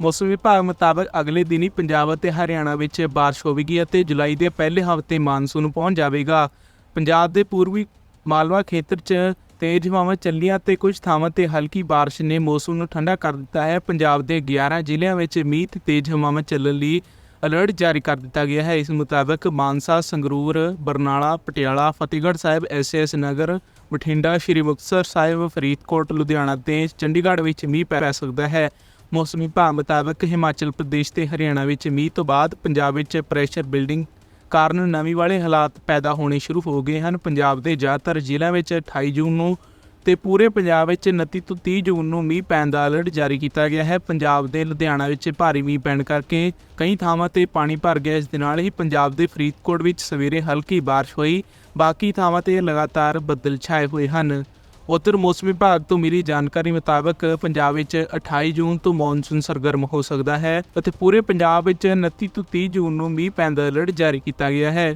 ਮੌਸਮ ਵਿਭਾਗ ਮੁਤਾਬਕ ਅਗਲੇ ਦਿਨੀ ਪੰਜਾਬ ਅਤੇ ਹਰਿਆਣਾ ਵਿੱਚ ਬਾਰਿਸ਼ ਹੋਵੇਗੀ ਅਤੇ ਜੁਲਾਈ ਦੇ ਪਹਿਲੇ ਹਫ਼ਤੇ ਮਾਨਸੂਨ ਪਹੁੰਚ ਜਾਵੇਗਾ। ਪੰਜਾਬ ਦੇ ਪੂਰਬੀ ਮਾਲਵਾ ਖੇਤਰ 'ਚ ਤੇਜ਼ ਹਵਾਵਾਂ ਚੱਲੀਆਂ ਤੇ ਕੁਝ ਥਾਵਾਂ ਤੇ ਹਲਕੀ ਬਾਰਿਸ਼ ਨੇ ਮੌਸਮ ਨੂੰ ਠੰਡਾ ਕਰ ਦਿੱਤਾ ਹੈ। ਪੰਜਾਬ ਦੇ 11 ਜ਼ਿਲ੍ਹਿਆਂ ਵਿੱਚ ਮੀਂਹ ਤੇ ਤੇਜ਼ ਹਵਾਵਾਂ ਚੱਲਣ ਲਈ ਅਲਰਟ ਜਾਰੀ ਕਰ ਦਿੱਤਾ ਗਿਆ ਹੈ। ਇਸ ਮੁਤਾਬਕ ਮਾਨਸਾ, ਸੰਗਰੂਰ, ਬਰਨਾਲਾ, ਪਟਿਆਲਾ, ਫਤਿਹਗੜ੍ਹ ਸਾਹਿਬ ਐਸਐਸ ਨਗਰ, ਬਠਿੰਡਾ, ਸ਼੍ਰੀ ਮੁਕਤਸਰ ਸਾਹਿਬ, ਫਰੀਦਕੋਟ, ਲੁਧਿਆਣਾ ਤੇ ਚੰਡੀਗੜ੍ਹ ਵਿੱਚ ਮੀਂਹ ਪੈ ਸਕਦਾ ਹੈ। ਮੌਸਮ ਵਿਭਾਗ ਮੁਤਾਬਕ ਹਿਮਾਚਲ ਪ੍ਰਦੇਸ਼ ਤੇ ਹਰਿਆਣਾ ਵਿੱਚ ਮੀਂਹ ਤੋਂ ਬਾਅਦ ਪੰਜਾਬ ਵਿੱਚ ਪ੍ਰੈਸ਼ਰ ਬਿਲਡਿੰਗ ਕਾਰਨ ਨਮੀ ਵਾਲੇ ਹਾਲਾਤ ਪੈਦਾ ਹੋਣੇ ਸ਼ੁਰੂ ਹੋ ਗਏ ਹਨ। ਪੰਜਾਬ ਦੇ ਜ਼ਿਆਦਾਤਰ ਜ਼ਿਲ੍ਹਿਆਂ ਵਿੱਚ 28 ਜੂਨ ਨੂੰ ਤੇ ਪੂਰੇ ਪੰਜਾਬ ਵਿੱਚ 29 ਤੋਂ 30 ਜੂਨ ਨੂੰ ਮੀਂਹ ਪੈਣ ਦਾ ਅਲਰਟ ਜਾਰੀ ਕੀਤਾ ਗਿਆ ਹੈ। ਪੰਜਾਬ ਦੇ ਲੁਧਿਆਣਾ ਵਿੱਚ ਭਾਰੀ ਮੀਂਹ ਪੈਣ ਕਰਕੇ ਕਈ ਥਾਵਾਂ ਤੇ ਪਾਣੀ ਭਰ ਗਿਆ। ਇਸ ਦੇ ਨਾਲ ਹੀ ਪੰਜਾਬ ਦੇ ਫਰੀਦਕੋਟ ਵਿੱਚ ਸਵੇਰੇ ਹਲਕੀ ਬਾਰਿਸ਼ ਹੋਈ। ਬਾਕੀ ਥਾਵਾਂ ਤੇ ਲਗਾਤਾਰ ਬੱਦਲ ਛਾਏ ਹੋਏ ਹਨ। ਉੱਤਰ ਮੌਸਮ ਵਿਭਾਗ ਤੋਂ ਮਿਲੀ ਜਾਣਕਾਰੀ ਮੁਤਾਬਕ ਪੰਜਾਬ ਵਿੱਚ 28 ਜੂਨ ਤੋਂ ਮੌਨਸੂਨ ਸਰਗਰਮ ਹੋ ਸਕਦਾ ਹੈ ਅਤੇ ਪੂਰੇ ਪੰਜਾਬ ਵਿੱਚ 29 ਤੋਂ 30 ਜੂਨ ਨੂੰ ਮੀਂਹ ਪੈਣ ਦਾ ਅਲਰਟ ਜਾਰੀ ਕੀਤਾ ਗਿਆ ਹੈ।